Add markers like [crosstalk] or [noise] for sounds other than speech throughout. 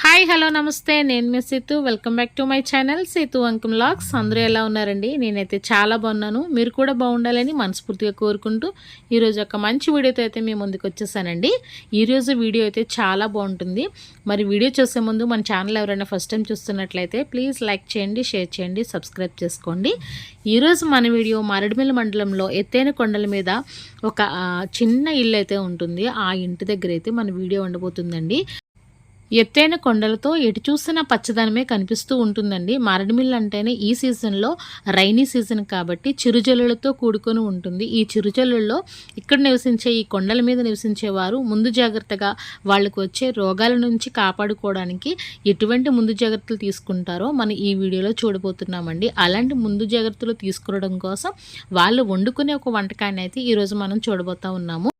Hi hello నమస్తే. నేను మీ Seethu. Welcome back to my channel Seethu Ankam logs అందరూ ఎలా ఉన్నారండి? నేనైతే చాలా బాగున్నాను. మీరు కూడా బాగుండాలని మనస్ఫూర్తిగా కోరుకుంటూ ఈరోజు ఒక మంచి వీడియోతో అయితే మేము ముందుకు వచ్చేసానండి. ఈరోజు వీడియో అయితే చాలా బాగుంటుంది. మరి వీడియో చూసే ముందు మన ఛానల్ ఎవరైనా ఫస్ట్ టైం చూస్తున్నట్లయితే ప్లీజ్ లైక్ చేయండి షేర్ చేయండి సబ్స్క్రైబ్ చేసుకోండి. ఈరోజు మన వీడియో మారేడుమిల్లి మండలంలో ఎత్తైన కొండల మీద ఒక చిన్న ఇల్లు అయితే ఉంటుంది. ఆ ఇంటి దగ్గర అయితే మన వీడియో ఉండబోతుందండి. ఎత్తైన కొండలతో ఎటు చూసినా పచ్చదనమే కనిపిస్తూ ఉంటుందండి. మారడిమిల్లు అంటేనే ఈ సీజన్లో రైనీ సీజన్ కాబట్టి చిరుజల్లులతో కూడుకొని ఉంటుంది. ఈ చిరుజల్లుల్లో ఇక్కడ నివసించే ఈ కొండల మీద నివసించే వారు ముందు జాగ్రత్తగా వాళ్ళకు వచ్చే రోగాల నుంచి కాపాడుకోవడానికి ఎటువంటి ముందు జాగ్రత్తలు తీసుకుంటారో మనం ఈ వీడియోలో చూడబోతున్నామండి. అలాంటి ముందు జాగ్రత్తలు తీసుకోవడం కోసం వాళ్ళు వండుకునే ఒక వంటకాన్ని అయితే ఈరోజు మనం చూడబోతా ఉన్నాము.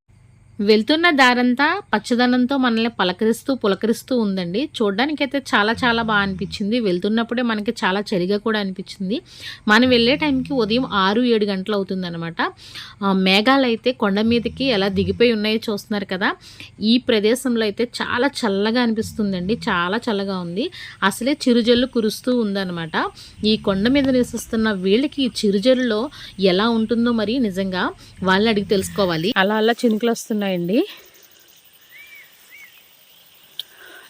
వెళ్తున్న దారంతా పచ్చదనంతో మనల్ని పలకరిస్తూ పులకరిస్తూ ఉందండి. చూడ్డానికైతే చాలా చాలా బాగా అనిపించింది. వెళ్తున్నప్పుడే మనకి చాలా చలిగా కూడా అనిపించింది. మనం వెళ్ళే టైంకి ఉదయం ఆరు ఏడు గంటలు అవుతుందన్నమాట. మేఘాలు అయితే కొండ మీదకి ఎలా దిగిపోయి ఉన్నాయో చూస్తున్నారు కదా. ఈ ప్రదేశంలో అయితే చాలా చల్లగా అనిపిస్తుందండి. చాలా చల్లగా ఉంది. అసలే చిరుజల్లు కురుస్తూ ఉందన్నమాట. ఈ కొండ మీద నివసిస్తున్న వీళ్ళకి ఈ చిరుజల్లులో ఎలా ఉంటుందో మరి నిజంగా వాళ్ళని అడిగి తెలుసుకోవాలి. అలా అలా చినుకులు వస్తున్నాయి. ఉన్నాయండి.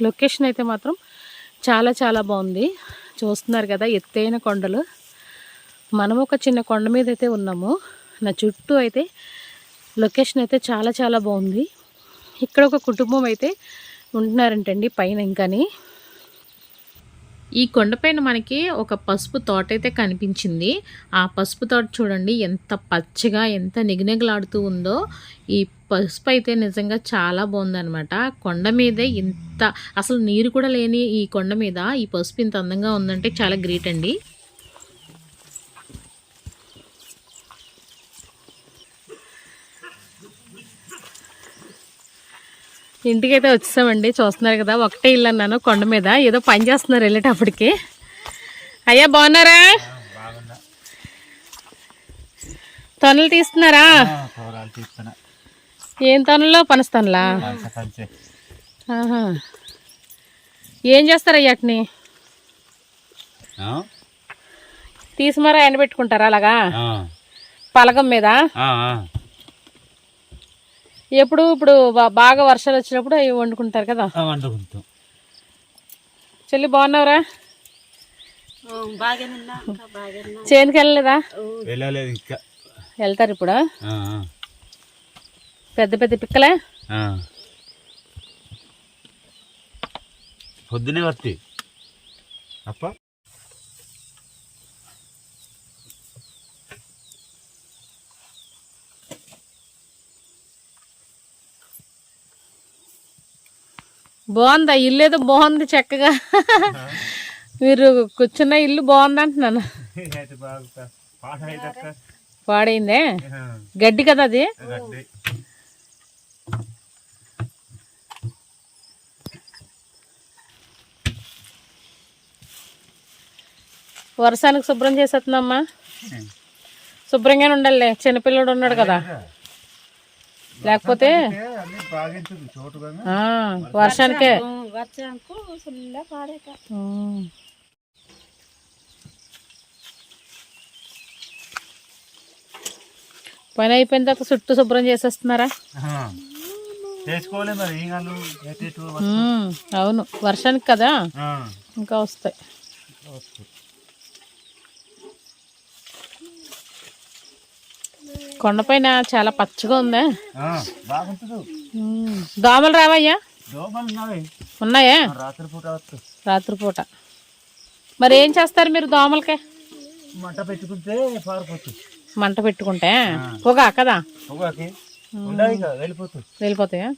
లొకేషన్ అయితే మాత్రం చాలా చాలా బాగుంది. చూస్తున్నారు కదా ఎత్తైన కొండలు. మనం ఒక చిన్న కొండ మీద అయితే ఉన్నాము. నా చుట్టూ అయితే లొకేషన్ అయితే చాలా చాలా బాగుంది. ఇక్కడ ఒక కుటుంబం అయితే ఉంటున్నారంటండి పైన ఇంకాని. ఈ కొండపైన మనకి ఒక పసుపు తోట అయితే కనిపించింది. ఆ పసుపు తోట చూడండి ఎంత పచ్చగా ఎంత నిగనిగలాడుతూ ఉందో. ఈ పసుపు అయితే నిజంగా చాలా బాగుందనమాట కొండ మీదే ఇంత అసలు నీరు కూడా లేని ఈ కొండ మీద ఈ పసుపు ఇంత అందంగా ఉందంటే చాలా గ్రేట్ అండి. ఇంటికైతే వచ్చేసామండి. చూస్తున్నారు కదా ఒకటే ఇల్లు అన్నాను కొండ మీద. ఏదో పని చేస్తున్నారు వెళ్ళేటప్పటికి అయ్యా బాగున్నారా? తొనలు తీస్తున్నారా? ఏం తొనలో? పనస్తనులా. ఏం చేస్తారు అయ్యాటిని ఆ? తీసి మరా ఎండబెట్టుకుంటారా అలాగా. పలకం మీద. ఎప్పుడు ఇప్పుడు బాగా వర్షాలు వచ్చినప్పుడు అవి వండుకుంటారు కదా. ఆ, వండుకుంటాం. చెల్లి బాగున్నావురా? చేనుకి వెళ్ళలేదా? వెళ్ళలేదు ఇంకా వెళ్తారు ఇప్పుడు. పెద్ద పెద్ద పిక్కలే? ఆ. పొద్దునే వస్తాయి అప్ప. బాగుందా? ఇల్లు ఏదో బాగుంది చక్కగా. మీరు కూర్చున్న ఇల్లు బాగుంది అంటున్నాను. పాడైందే గడ్డి కదా అది. వర్షానికి శుభ్రం చేసేస్తుందమ్మా శుభ్రంగానే ఉండాలి చిన్నపిల్లడు ఉన్నాడు కదా. లేకపోతే వర్షానికే. పని అయిపోయిన తర్వాత చుట్టూ శుభ్రం చేసేస్తున్నారా? అవును. వర్షానికి కదా? ఇంకా వస్తాయి. కొండపైన చాలా పచ్చగా ఉందా? దోమలు రావయ్యా? ఉన్నాయి? రాత్రిపూట మరి ఏం చేస్తారు మీరు దోమలకి? మంట పెట్టుకుంటే మంట పెట్టుకుంటే? పొగ కదా? వెళ్ళిపోతాయా?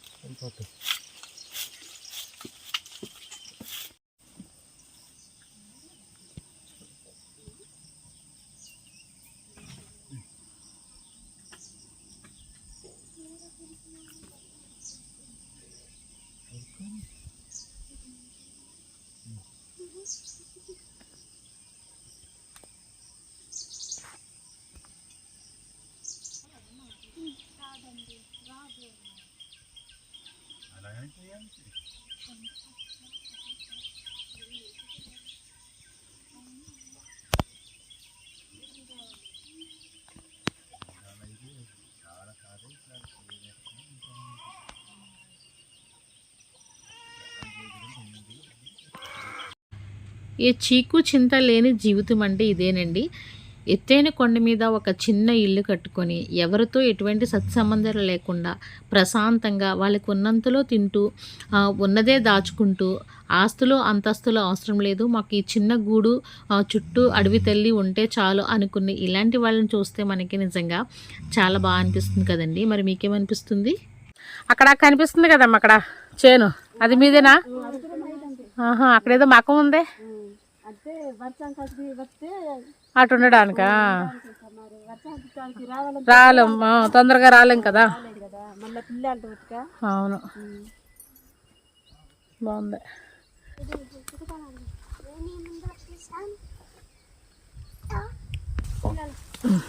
ఏ చీకు చింత లేని జీవితం అంటే ఇదేనండి. ఎత్తైన కొండ మీద ఒక చిన్న ఇల్లు కట్టుకొని ఎవరితో ఎటువంటి సత్సంబంధాలు లేకుండా ప్రశాంతంగా వాళ్ళకు ఉన్నంతలో తింటూ ఉన్నదే దాచుకుంటూ ఆస్తులు అంతస్తులు అవసరం లేదు. మాకు ఈ చిన్న గూడు చుట్టూ అడవి తల్లి ఉంటే చాలు అనుకుని ఇలాంటి వాళ్ళని చూస్తే మనకి నిజంగా చాలా బాగా అనిపిస్తుంది కదండి. మరి మీకేమనిపిస్తుంది? అక్కడ కనిపిస్తుంది కదమ్మా అక్కడ. చేను. అది మీదేనా? ఆహా అక్కడేదో మకం ఉందే. వర్షం కలిసి వస్తే అటు ఉండడానికా? మరి రాలేం తొందరగా రాలేం కదా? అవును. బాగుంది. మళ్ళీ పిల్లలు అవును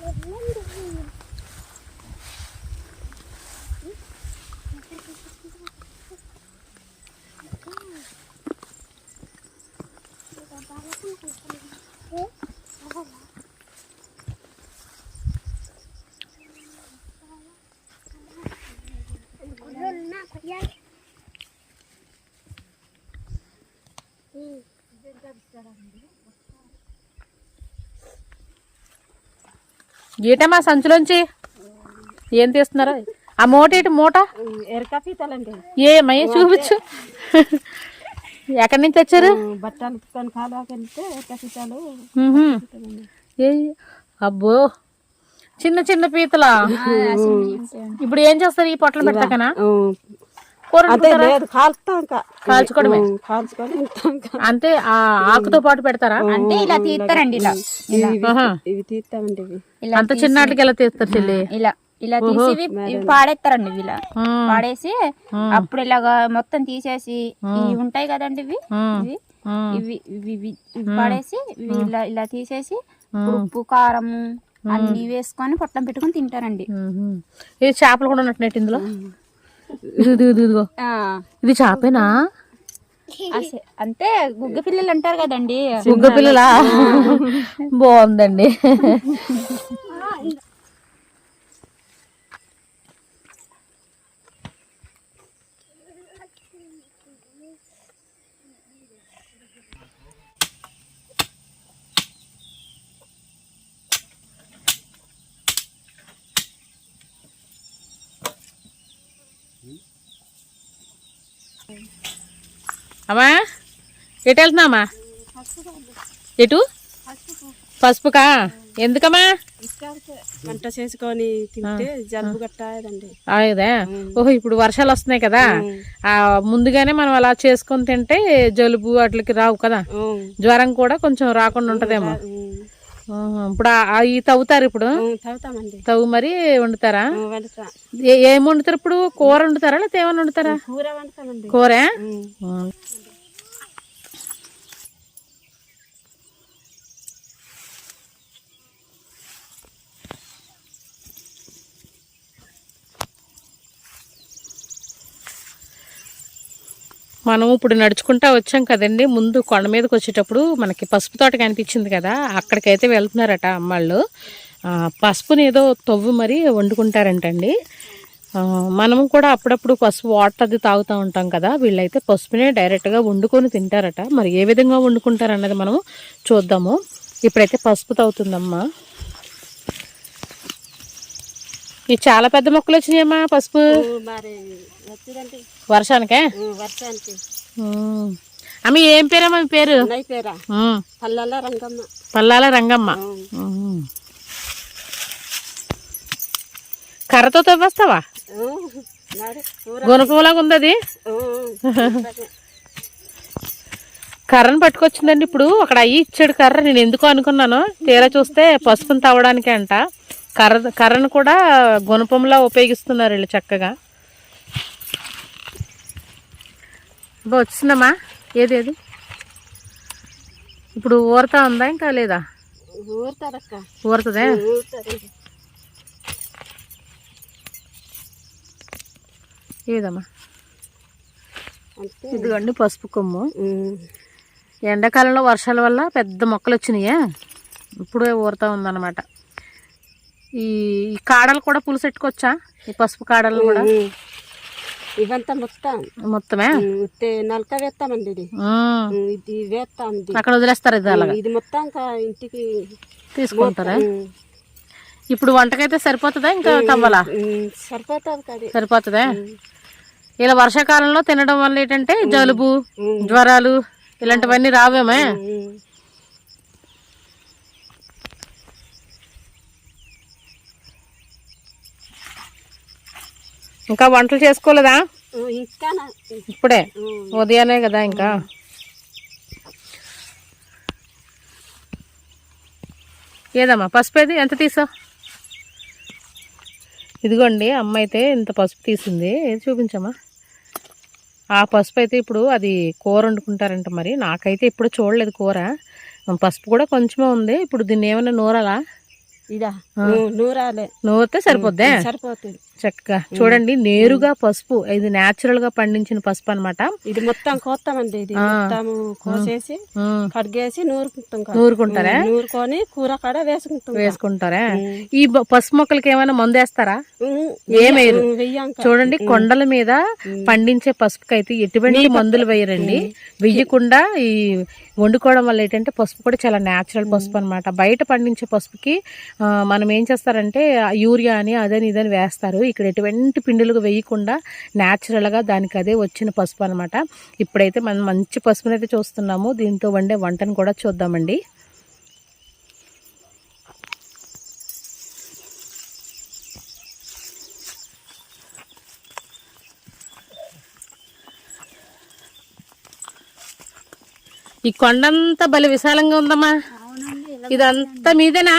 బాగుంది ఏటమ్మా సంచులోంచి? ఏం తీస్తున్నారు? ఆ మూట ఇటు మూట? ఎరక పీతలండి ఏమయ్య చూపించు. ఎక్కడి నుంచి వచ్చారు? బట్టలు ఎరక పీతలు. ఏ అబ్బో. చిన్న చిన్న పీతలా? ఇప్పుడు ఏం చేస్తారు ఈ పొట్టలు ఇంకా. కాల్చుకోవడమే. అంటే ఆ ఆకుతో పాటు పెడతారా? అంటే ఇలా తీస్తారండి ఇలా. ఇవి తీస్తామండి అంత చిన్నాటికి ఎలా తీస్తారు చెల్లి? ఇలా. ఇలా తీసి ఇవి పాడేస్తారండి ఇవి ఇలా. పాడేసి అప్పుడు ఇలాగా మొత్తం తీసేసి ఇవి ఉంటాయి కదండి ఇవి. ఇవి? పాడేసి ఇలా ఇలా తీసేసి ఉప్పు కారం అన్ని వేసుకొని పొట్టం పెట్టుకొని తింటారండి. ఇది చేపలు కూడా ఉన్నట్టు ఇందులో? ఇది ఇది ఇదిగో చేపేనా? అంతే గుగ్గ పిల్లలు అంటారు కదండి. బుగ్గ పిల్లలా? బాగుందండి. అమ్మా ఎటు వెళ్తున్నామా ఎటు? పసుపుకా? ఎందుకమ్మా? వంట చేసుకొని తింటే జలుబు గట్టాదండి అదే ఓహో ఇప్పుడు వర్షాలు వస్తున్నాయి కదా. ఆ ముందుగానే మనం అలా చేసుకొని తింటే జలుబు వాటికి రావు కదా. జ్వరం కూడా కొంచెం రాకుండా ఉంటదేమో. ఇప్పుడు ఈ తవ్వుతారు ఇప్పుడు? తాగుతామండి తవ్వు మరి వండుతారా? వండుతా. ఏ- వండుతారు ఇప్పుడు? కూర వండుతారా లేకపోతే ఏమన్నా వండుతారా? కూర కూర? మనం ఇప్పుడు నడుచుకుంటా వచ్చాం కదండి. ముందు కొండ మీదకి వచ్చేటప్పుడు మనకి పసుపు తోట కనిపించింది కదా అక్కడికైతే వెళ్తున్నారట అమ్మాళ్ళు. పసుపుని ఏదో తవ్వు మరి వండుకుంటారంటండి. ఆ, మనము కూడా అప్పుడప్పుడు పసుపు వాటర్ అది తాగుతూ ఉంటాం కదా వీళ్ళైతే పసుపునే డైరెక్ట్గా వండుకొని తింటారట. మరి ఏ విధంగా వండుకుంటారన్నది మనం చూద్దాము. ఇప్పుడైతే పసుపు తాగుతుందమ్మా ఇవి చాలా పెద్ద మొక్కలు వచ్చినాయమ్మా పసుపు. వర్షానికే? వర్షానికి. అమ్మ ఏం పేరమ్మా మీ పేరు. పల్లెల రంగమ్మ. పల్లాల. కర్రతో తవ్వేస్తావా? గుణపంలాగా ఉంది అది. కర్రను పట్టుకొచ్చిందండి ఇప్పుడు. అక్కడ అయ్యి ఇచ్చాడు కర్ర. నేను ఎందుకో అనుకున్నాను. తీరా చూస్తే పసుపుని తవ్వడానికే అంట. కర్ర కర్రను కూడా గుణపంలా ఉపయోగిస్తున్నారు వీళ్ళు చక్కగా. ఇబ్బా వచ్చిందమ్మా. ఏది ఏది? ఇప్పుడు ఊరతా ఉందా ఇంకా లేదా? ఊరుతుందే? ఏదమ్మా ఇదిగోండి పసుపు కొమ్ము. ఎండాకాలంలో వర్షాల వల్ల పెద్ద మొక్కలు వచ్చినాయే? ఇప్పుడే ఊరుతా ఉందన్నమాట. ఈ కాడలు కూడా పులుసెట్టుకోవచ్చా ఈ పసుపు కాడలు కూడా. ఇవంతా మొత్తం. మొత్తమే? నలక వేస్తామండి ఇది. ఇది వేస్తాం అక్కడ వదిలేస్తారు ఇది అలాగా? ఇది మొత్తం ఇంటికి తీసుకుంటారా? ఇప్పుడు వంటకైతే సరిపోతుందా ఇంకా తవ్వాలా? సరిపోతుంది సరిపోతుందా? ఇలా వర్షాకాలంలో తినడం వల్ల ఏంటంటే జలుబు. జ్వరాలు ఇలాంటివన్నీ రావేమే? ఇంకా వంటలు చేసుకోలేదా? ఇప్పుడే? ఉదయానే కదా ఇంకా? ఏదమ్మా పసుపు ఏది? ఎంత తీసావు ఇదిగోండి అమ్మ అయితే ఇంత పసుపు తీసింది. ఏది చూపించమ్మా? ఆ పసుపు అయితే ఇప్పుడు అది కూర వండుకుంటారంట మరి. నాకైతే ఇప్పుడు చూడలేదు కూర. పసుపు కూడా కొంచెమే ఉంది. ఇప్పుడు దీన్ని ఏమైనా నూరాలా? ఇదా? నూరాలే. నూరితే సరిపోద్దే? సరిపోతుంది. చక్కగా. చూడండి నేరుగా పసుపు ఇది న్యాచురల్గా పండించిన పసుపు అనమాట ఇది మొత్తం కోస్తామండి ఇది. మొత్తం కోసేసి కడిగేసి నూరుకుంటాం. నూరుకుంటారా? నూరుకొని కూర కాడ వేసుకుంటాం. వేసుకుంటారా. ఈ పసుపు మొక్కలకి ఏమైనా మందు వేస్తారా ఏమేరు. చూడండి కొండల మీద పండించే పసుపుకి అయితే ఎటువంటి మందులు వేయరండి. వెయ్యకుండా ఈ వండుకోవడం వల్ల ఏంటంటే పసుపు కూడా చాలా న్యాచురల్ పసుపు అన్నమాట. బయట పండించే పసుపుకి మనం ఏం చేస్తారంటే యూరియా అని అదని ఇదని వేస్తారు. ఇక్కడ ఎటువంటి పిండిలకు వేయకుండా న్యాచురల్గా దానికి అదే వచ్చిన పసుపు అనమాట ఇప్పుడైతే మనం మంచి పసుపునైతే చూస్తున్నాము. దీంతో వండే వంటను కూడా చూద్దామండి. ఈ కొండంతా భలే విశాలంగా ఉందమ్మా. ఇదంతా మీదేనా?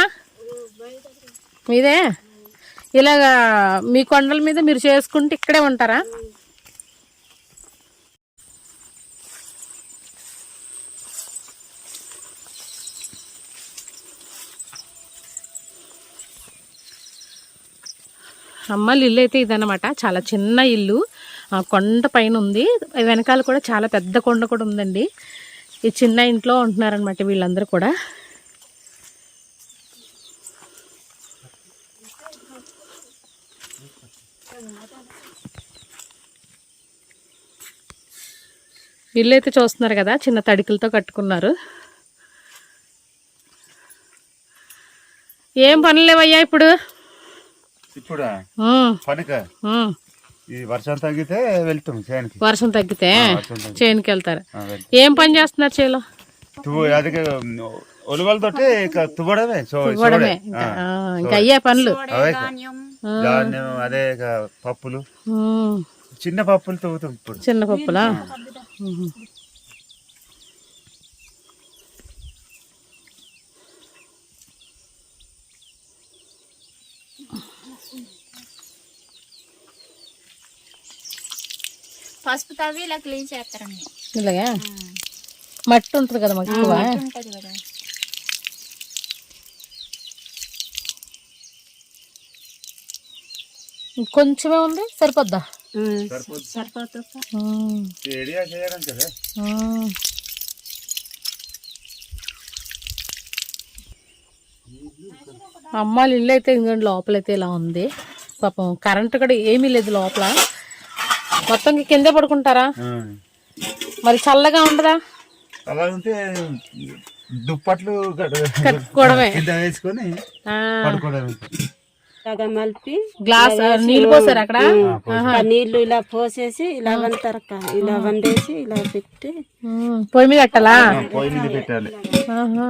మీదే? ఇలాగా మీ కొండల మీద మీరు చేసుకుంటే ఇక్కడే ఉంటారా? అమ్మాళ్ళ ఇల్లు అయితే ఇదనమాట చాలా చిన్న ఇల్లు. ఆ కొండ పైన ఉంది. వెనకాల కూడా చాలా పెద్ద కొండ కూడా ఉందండి. ఈ చిన్న ఇంట్లో ఉంటున్నారనమాట వీళ్ళందరూ కూడా. ఇల్లు అయితే చూస్తున్నారు కదా చిన్న తడికలతో కట్టుకున్నారు. ఏం పనులు లేవయ్యా ఇప్పుడు? ఇప్పుడా? ఉమ్, పనిక? ఉమ్. ఈ వర్షం తగ్గితే వెళ్తాం చేనికి. వర్షం తగ్గితే చేనుకి వెళ్తారు. ఏం పని చేస్తున్నారు చేలో? అది ఇక తువ్వడమే అయ్యే పనులు. అదే పప్పులు. చిన్న పప్పులు తువ్వుతాం ఇప్పుడు. చిన్న పప్పులా. పసుపు తవ్వి ఇలా క్లీన్ చేస్తారండి. ఇలాగా? మట్టి ఉంటుంది కదా మాకు ఎక్కువ. ఉంటది కదా. కొంచెమే ఉంది సరిపోద్దా. అమ్మాళ్ళ ఇల్లు అయితే ఇంకోటి లోపలైతే ఇలా ఉంది. పాపం కరెంట్ కూడా ఏమీ లేదు లోపల. మొత్తం కిందే పడుకుంటారా. మరి చల్లగా ఉండదా? అలా ఉంటే దుప్పట్లు కట్టు- కట్టుకోవడమే. కింద వేసుకొని ఆ, పడుకోవడమే. ఇలాగా మలిపి గ్లాస్ నీళ్ళు పోసారు అక్కడ? ఆ నీళ్ళు ఇలా పోసేసి ఇలా వంటారక్క ఇలా వండేసి ఇలా పెట్టి పొయ్యి మీద కట్టాలా ఆ, పొయ్యి మీద పెట్టాలి. ఆహా.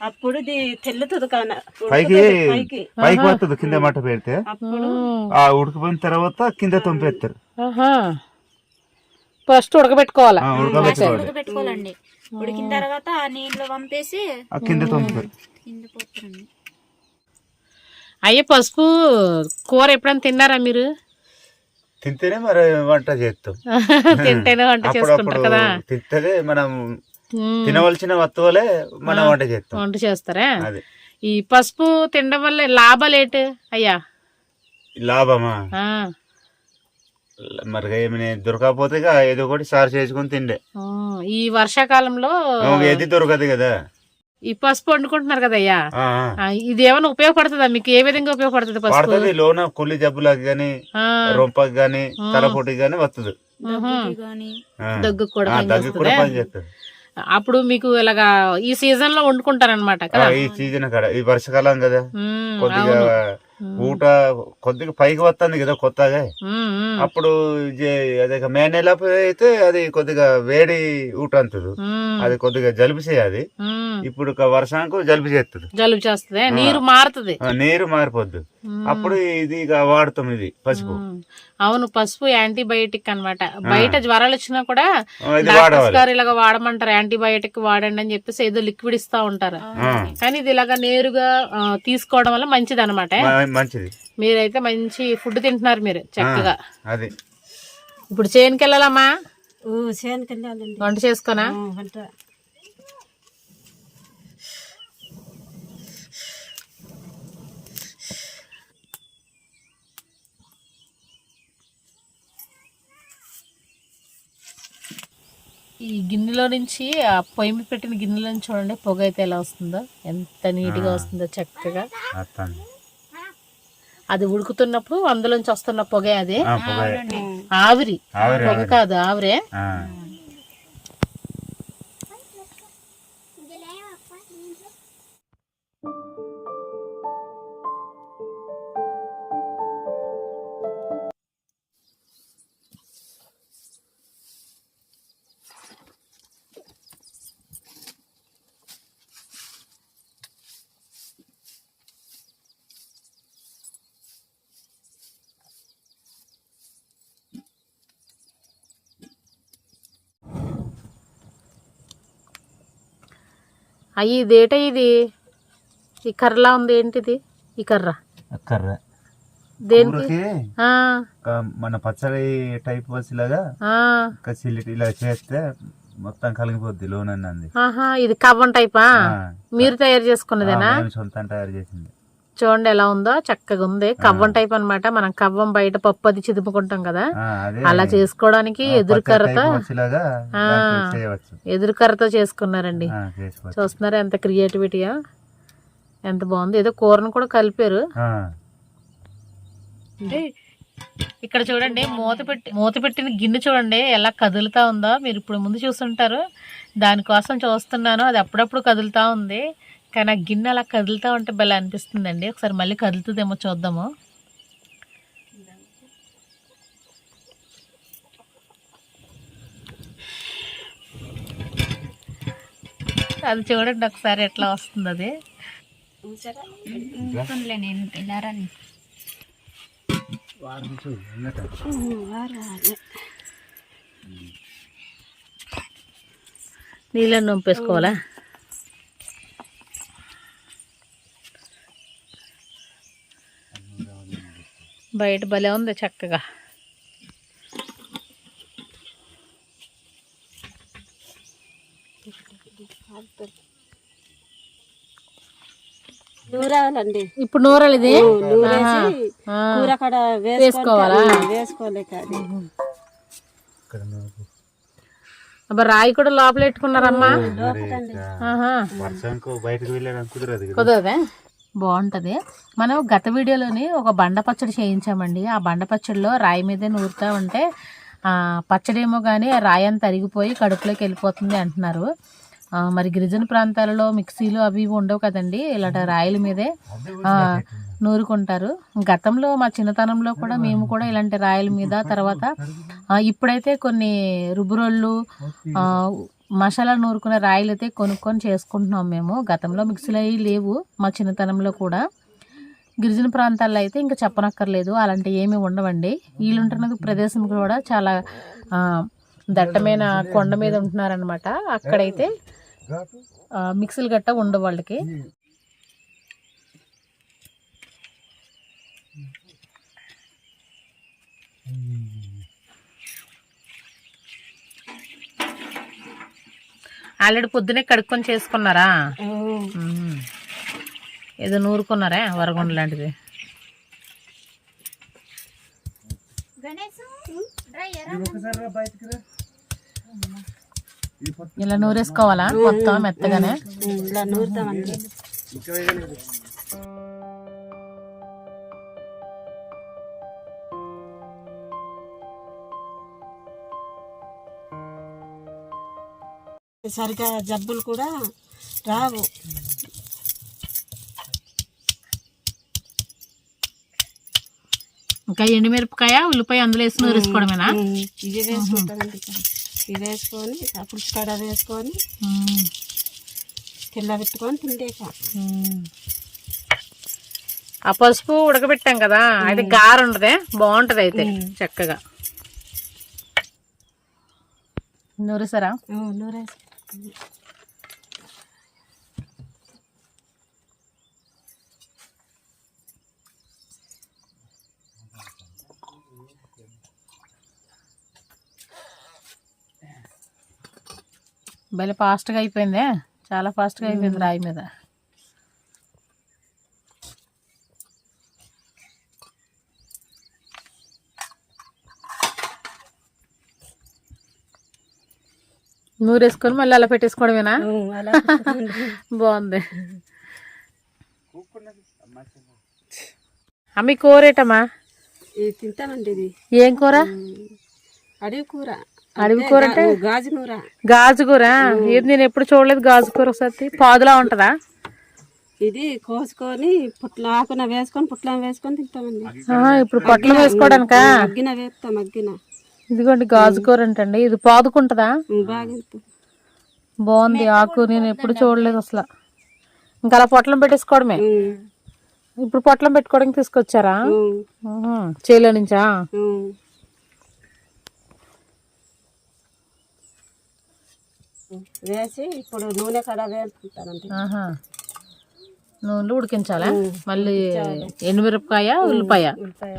అప్పుడు ఇది తెల్లుతుంది కాన పైకి పైకి. పైకి వస్తుంది కింద మట్ట పెడితే. ఆ ఉడికిపోయిన తర్వాత కింద తొంపేస్తారు ఆహా. ఫస్ట్ ఉడకబెట్టుకోవాలా? ఆ, ఉడకబెట్టుకోవాలి. పెట్టుకోవాలండి ఉడికిన తర్వాత ఆ నీళ్ళు పంపేసి ఆ కింద తొంపుతారు కింద పోతారండి అయ్యే పసుపు కూర ఎప్పుడైనా తిన్నారా మీరు? తింటేనే మరి వంట చేస్తాం. [laughs] తింటేనే వంట చేసుకుంటారు కదా. తింటేనే మనం తినవలసిన వస్తువులే మనం వంట చేస్తాం. వంట చేస్తారా? అది. ఈ పసుపు తినడం వల్ల లాభాలు ఏంటి అయ్యా? లాభమా? మరి ఏమైనా దొరకకపోతే ఏదో ఒకటి సార్ చేసుకుని తిండే. ఈ వర్షాకాలంలో ఏది దొరకదు కదా. ఈ పసుపు వండుకుంటున్నారు కదయ్యా? ఇది ఏమైనా ఉపయోగపడుతుందా? మీకు ఏ విధంగా ఉపయోగపడుతుంది పసుపు? పడుతుంది లోన కుళ్ళి జబ్బులకు గాని రొంపకి గాని తలపొట్టికి గాని వస్తుంది దగ్గు కూడా చేస్తుందా? పని చేస్తుంది. అప్పుడు మీకు ఇలాగా ఈ సీజన్లో కదా? ఈ సీజన్ కాడ ఈ వర్షాకాలం కదా. కొద్దిగా. ఊట కొద్దిగా పైకి వస్తుంది కదా కొత్తగా. అప్పుడు అదే మే నెల అయితే అది కొద్దిగా వేడి ఊట అంతదు. అది కొద్దిగా జలుబు చేయది ఉమ్. ఇప్పుడు వర్షానికి జలుబు చేస్తుంది. జలుబు చేస్తుంది. నీరు మారుతుంది. నీరు మారిపోద్ది. అప్పుడు ఇది వాడుతాం ఇది పసుపు. అవును పసుపు యాంటీబయోటిక్ అన్నమాట. బయట జ్వరాలు వచ్చినా కూడా గారు ఇలాగ వాడమంటారు యాంటీబయోటిక్ వాడండి అని చెప్పేసి ఏదో లిక్విడ్ ఇస్తా ఉంటారు. కానీ ఇది ఇలాగ నేరుగా తీసుకోవడం వల్ల మంచిది అనమాట మంచిది. మీరైతే మంచి ఫుడ్ తింటున్నారు మీరు చక్కగా. అది. ఇప్పుడు చేనుకి వెళ్ళాలమ్మా వంట చేసుకోనా? ఈ గిన్నెలో నుంచి ఆ పొయ్యి మీద పెట్టిన గిన్నెలో నుంచి చూడండి పొగ అయితే ఎలా వస్తుందో. ఎంత నీట్గా వస్తుందో చక్కగా. అది ఉడుకుతున్నప్పుడు అందులోంచి వస్తున్న పొగే అది. ఆవిరి, పొగ కాదు ఆవిరే. అయ్యి ఇదేట ఇది? ఈ కర్రలా ఉంది ఏంటిది? ఈ కర్ర. కర్ర. దేనికి? మన పచ్చడి టైప్ వసిలాగా ఆ, ఒక సిలిటి ఇలా చేస్తే మొత్తం కలిగిపోద్ది లోన్ అన్నది. ఆహా ఇది కవ్వం టైపా. మీరు తయారు చేసుకున్నదేనా? సొంతం తయారు చేసింది. చూడండి ఎలా ఉందో చక్కగా ఉంది. కవ్వం టైప్ అన్నమాట. మనం కవ్వం బయట పప్పు అది చిదుపుకుంటాం కదా. అలా చేసుకోవడానికి ఆ, ఎదురు పచ్చడి కర్రతో type వసిలాగా ఆ. దాంట్లో చేయవచ్చు. ఎదురు కర్రతో చేసుకున్నారండి చూస్తున్నారా ఎంత క్రియేటివిటీయా ఎంత బాగుంది. ఏదో కూరను కూడా కలిపారు. ఇక్కడ చూడండి మూత పెట్టి మూత పెట్టిన గిన్నె చూడండి ఎలా కదులుతా ఉందో. మీరు ఇప్పుడు ముందు చూస్తుంటారు దానికోసం చూస్తున్నాను. అది అప్పుడప్పుడు కదులుతా ఉంది. కానీ ఆ గిన్నె అలా కదులుతా ఉంటే భలే అనిపిస్తుందండి. ఒకసారి మళ్ళీ కదులుతుందేమో చూద్దాము. అది చూడండి ఒకసారి ఎట్లా వస్తుంది అది. నీళ్ళని నొంపేసుకోవాలా? బయట భలే ఉంది చక్కగా. నూరాలండి. ఇప్పుడు నూరాలు ఇది. కూర కాడ వేసుకోవాలా? వేసుకోలేక అబ్బా రాయి కూడా లోపల పెట్టుకున్నారమ్మా. బయటకు వెళ్ళడానికి కుదరదు కదా. కుదరదే? బాగుంటుంది. మనం గత వీడియోలోని ఒక బండ పచ్చడి చేయించామండి. ఆ బండ పచ్చడిలో రాయి మీదే నూరుతా ఉంటే పచ్చడేమో పచ్చడి ఏమో కానీ రాయి అంతా అరిగిపోయి కడుపులోకి వెళ్ళిపోతుంది అంటున్నారు. మరి గిరిజన ప్రాంతాలలో మిక్సీలు అవి ఇవి ఉండవు కదండి. ఇలాంటి రాయిల మీదే నూరుకుంటారు. గతంలో మా చిన్నతనంలో కూడా మేము కూడా ఇలాంటి రాయల మీద తర్వాత ఇప్పుడైతే కొన్ని రుబ్బురోళ్ళు మసాలా నూరుకునే రాయిలు అయితే కొనుక్కొని చేసుకుంటున్నాం మేము. గతంలో మిక్సీలు అవి లేవు మా చిన్నతనంలో కూడా. గిరిజన ప్రాంతాల్లో అయితే ఇంకా చెప్పనక్కర్లేదు అలాంటివి ఏమీ ఉండవండి. వీళ్ళుంటున్న ప్రదేశం కూడా చాలా దట్టమైన కొండ మీద ఉంటున్నారనమాట అక్కడైతే మిక్సీలు గట్ట ఉండవు వాళ్ళకి. ఆల్రెడీ పొద్దునే కడుక్కొని చేసుకున్నారా. ఏదో నూరుకున్నారా వరగుండ లాంటిది? ఇలా నూరేసుకోవాలా? మొత్తం మెత్తగానే? ఇలా నూరుతామండి. సరిగా జబ్బులు కూడా రావు. ఇంకా ఎండుమిరపకాయ ఉల్లిపాయ అందులో వేసి నూరేసుకోవడమేనా ఉమ్, ఇవి వేసుకుంటామండి ఇవి వేసుకొని అప్పుడు కడ వేసుకొని. కిల్ల పెట్టుకొని తిండేక ఆ పసుపు ఉడకబెట్టాం కదా అయితే గార ఉండదే బాగుంటది అయితే చక్కగా. నూరేసారా నూరేసి భలే ఫాస్ట్గా అయిపోయిందే? చాలా ఫాస్ట్గా అయిపోయింది రాయి మీద. నూరేసుకొని మళ్ళీ అలా పెట్టేసుకోవడమేనా. బాగుంది. అమ్మి కూరేటమ్మా? ఇది తింటామండి ఇది. ఏం కూర? అడవి కూర. అడవి కూర అంటే? గాజు కూర. గాజు కూర? ఇది నేను ఎప్పుడు చూడలేదు గాజు కూర ఒకసారి. పాదులా ఉంటదా? ఇది కోసుకొని పుట్ల ఆకున వేసుకొని పుట్లం వేసుకొని తింటామండి. ఇప్పుడు పొట్లం వేసుకోవడానికా? మగ్గిన వేస్తాం మగ్గిన ఇదిగోండి గాజు కూర అంటండి. ఇది పాదుకుంటదా. బాగుంది ఆకు నేను ఎప్పుడు చూడలేదు అసలు. ఇంకా అలా పొట్లం పెట్టేసుకోవడమే? ఇప్పుడు పొట్లం పెట్టుకోవడానికి తీసుకొచ్చారా? చేలో నుంచా. వేసి ఇప్పుడు నూనె కడ నూనెలో ఉడికించాలా? మళ్ళీ ఎండుమిరపకాయ ఉల్లిపాయ. ఉల్లిపాయ.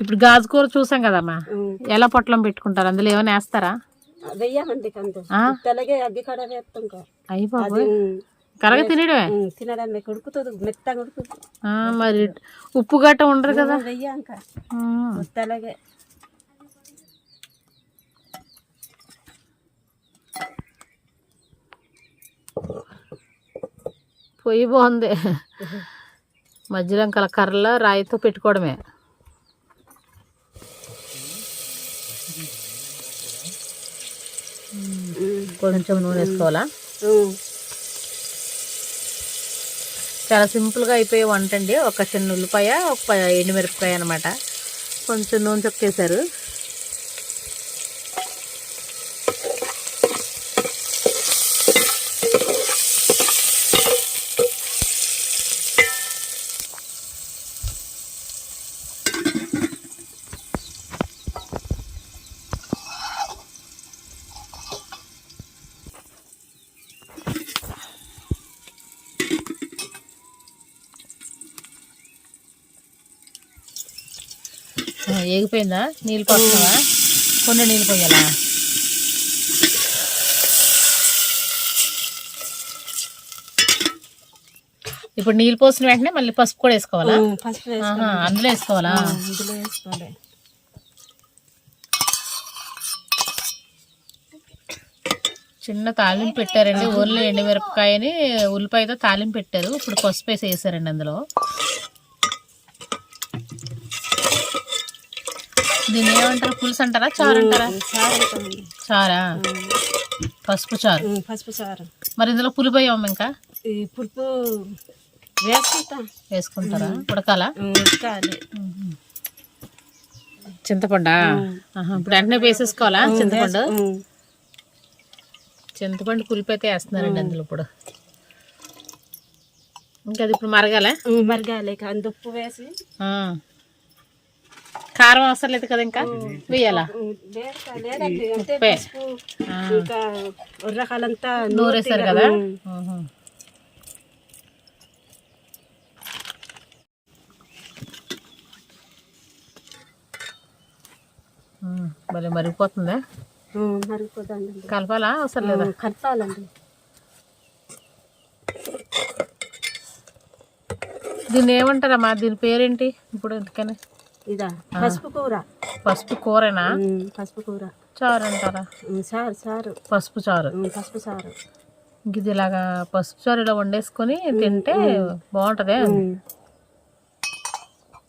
ఇప్పుడు గాజు కూర చూసాం కదమ్మా. ఎలా పొట్లం పెట్టుకుంటారు? అందులో ఏమైనా వేస్తారా? వెయ్యమండి కడ కరగ తినడమే. ఉడుకుతుంది మెత్తగా ఉడుకుతుంది మరి ఉప్పు గట్ట ఉండరు కదా? వెయ్యాక పొయ్యి బాగుంది. [laughs] మధ్యలో ఇంకా అలా కర్రలో రాయితో పెట్టుకోవడమే. కొంచెం నూనె వేసుకోవాలా? చాలా సింపుల్గా అయిపోయే వంట అండి ఒక చిన్న ఉల్లిపాయ ఒక ఎండుమిరపకాయ అనమాట కొంచెం నూనె చొక్కేశారు. ఏగిపోయిందా? నీళ్ళు పోస్తున్నావా? కొన్ని నీళ్ళు పోయాలా? ఇప్పుడు నీళ్ళు పోసిన వెంటనే మళ్ళీ పసుపు కూడా వేసుకోవాలా? అందులో వేసుకోవాలి. చిన్న తాలింపు పెట్టారండి. ఓన్లీ ఎండుమిరపకాయని ఉల్లిపాయతో తాలింపు పెట్టారు. ఇప్పుడు పసుపు వేసి వేసారండి అందులో. దీన్ని ఏమంటారు? పులుసు అంటారా చారు అంటారా చారు? పసుపు చారు. పసుపు చారు. మరి ఇందులో పులిపోయాం ఇంకా? ఈ పులుపు వేసుకుంటాం. వేసుకుంటారా? ఉడకాలా? చింతపండా? ఇప్పుడు వెంటనే వేసేసుకోవాలా చింతపండు? చింతపండు పులిపి అయితే వేస్తున్నారండి అందులో ఇప్పుడు. ఇంకా అది ఇప్పుడు మరగాల? మరగాలి. ఇక ఉప్పు వేసి కారం అవసరం లేదు కదా ఇంకా? వేయాలా? ఉర్రకాలంతా నూరేశారు కదా? భలే మరిగిపోతుందా? మరిగిపోతుందండి. కలపాలా? అవసరం లేదా? కలపాలండి. దీన్ని ఏమంటారమ్మా? దీని పేరేంటి? ఇప్పుడు ఎందుకని? ఇదా పసుపు కూర. పసుపు కూరేనా? పసుపు కూర. చారు అంటారా సారు సారు పసుపు చారు. పసుపు ఇంక ఇది ఇలాగా పసుపు చారు ఇలా వండేసుకొని తింటే బాగుంటదే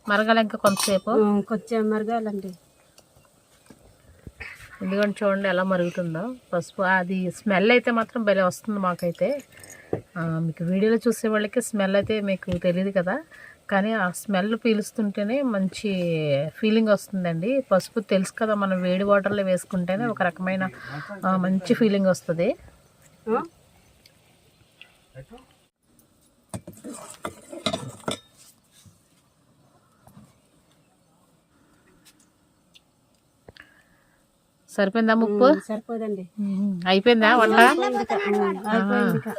మరగల ఇంకా కొంతసేపు. కొంచెం మరగాలండి. ఎందుకంటే చూడండి ఎలా మరుగుతుందో. పసుపు అది స్మెల్ అయితే మాత్రం భలే వస్తుంది మాకైతే. మీకు వీడియోలో చూసే వాళ్ళకి స్మెల్ అయితే మీకు తెలియదు కదా. కానీ ఆ స్మెల్ పీలుస్తుంటేనే మంచి ఫీలింగ్ వస్తుందండి. పసుపు తెలుసు కదా మనం వేడి వాటర్లో వేసుకుంటేనే ఒక రకమైన మంచి ఫీలింగ్ వస్తుంది? సరిపోయిందా ముప్పు? సరిపోదండి. అయిపోయిందా వంట? ఇంకా, ఉమ్, అయిపోయింది ఇంకా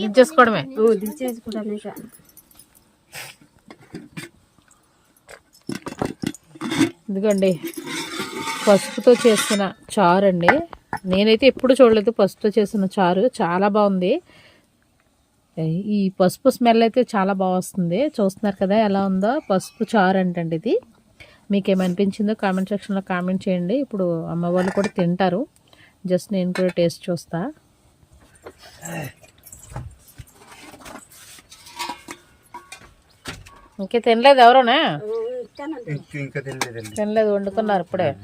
ఇచ్చేసుకోవడమే ఉమ్, దించేసి కూడా ఇక ఇదిగండి. పసుపుతో చేసిన చారు అండి నేనైతే ఎప్పుడు చూడలేదు పసుపుతో చేసిన చారు. చాలా బాగుంది. ఈ పసుపు స్మెల్ అయితే చాలా బాగా వస్తుంది. చూస్తున్నారు కదా ఎలా ఉందో? పసుపు చారు అంటండి ఇది. మీకు ఏమనిపించిందో కామెంట్ సెక్షన్లో కామెంట్ చేయండి. ఇప్పుడు అమ్మ వాళ్ళు కూడా తింటారు. జస్ట్ నేను కూడా టేస్ట్ చూస్తా. ఇంకే తినలేదు ఎవరోనా? ఇంక- ఇంకా తినలేదండి. తినలేదు వండుకున్నారు ఇప్పుడే.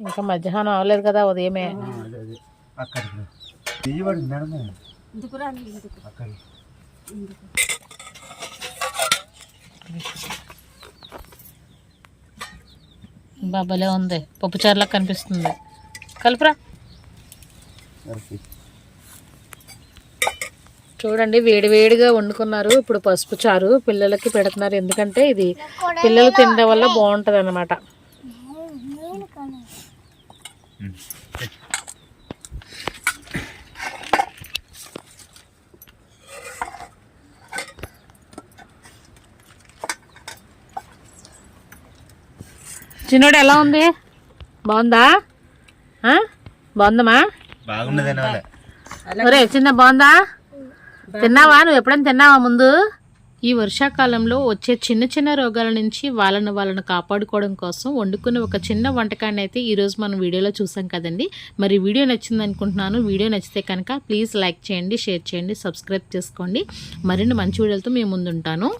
ఇంకా మధ్యాహ్నం అవ్వలేదు కదా ఉదయమే. అక్కడికి తీయబడి మేడం బాబాలే ఉంది. పప్పు చారులా కనిపిస్తుంది. కలుపురా. చూడండి వేడి వేడిగా వండుకున్నారు. ఇప్పుడు పసుపు చారు పిల్లలకి పెడుతున్నారు. ఎందుకంటే ఇది పిల్లలు తినడం వల్ల బాగుంటుంది అనమాట చిన్నోడు ఎలా ఉంది? బాగుందా? బాగుందమ్మా? ఒరే చిన్న బాగుందా? తిన్నావా? నువ్వు ఎప్పుడైనా తిన్నావా ముందు? ఈ వర్షాకాలంలో వచ్చే చిన్న చిన్న రోగాల నుంచి వాళ్ళను వాళ్ళను కాపాడుకోవడం కోసం వండుకునే ఒక చిన్న వంటకాన్ని అయితే ఈరోజు మనం వీడియోలో చూసాం కదండి. మరి వీడియో నచ్చింది అనుకుంటున్నాను. వీడియో నచ్చితే కనుక ప్లీజ్ లైక్ చేయండి షేర్ చేయండి సబ్స్క్రైబ్ చేసుకోండి. మరిన్ని మంచి వీడియోలతో మేము ముందుంటాను.